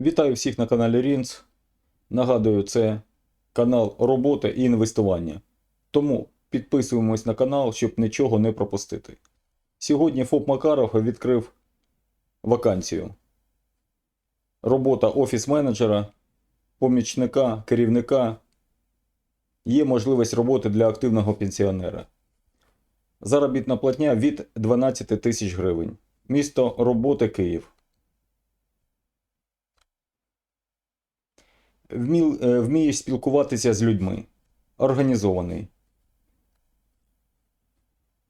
Вітаю всіх на каналі Рінц. Нагадую, це канал роботи і інвестування. Тому підписуємось на канал, щоб нічого не пропустити. Сьогодні ФОП Макаров відкрив вакансію. Робота офіс-менеджера, помічника, керівника. Є можливість роботи для активного пенсіонера. Заробітна платня від 12 тисяч гривень. Місто роботи Київ. Вміл, е, вміє спілкуватися з людьми. Організований.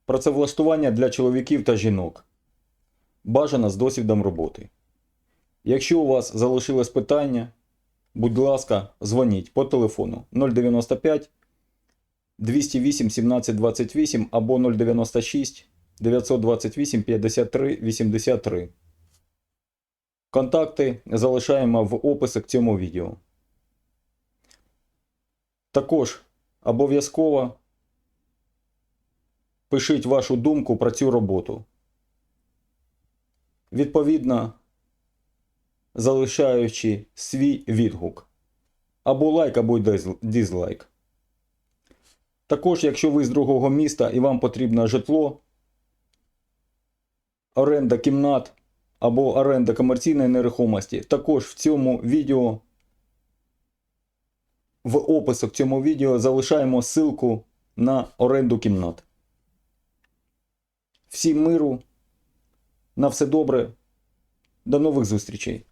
Працевлаштування для чоловіків та жінок. Бажано з досвідом роботи. Якщо у вас залишилось питання, будь ласка, дзвоніть по телефону 095 208 17 28 або 096 928 53 83. Контакти залишаємо в описі к цьому відео. Також обов'язково пишіть вашу думку про цю роботу. Відповідно, залишаючи свій відгук. Або лайк, або дизлайк. Також, якщо ви з другого міста і вам потрібно житло, оренда кімнат або оренда комерційної нерухомості, також в цьому відео в описі к цьому відео залишаємо ссылку на оренду кімнат. Всім миру, на все добре, до нових зустрічей!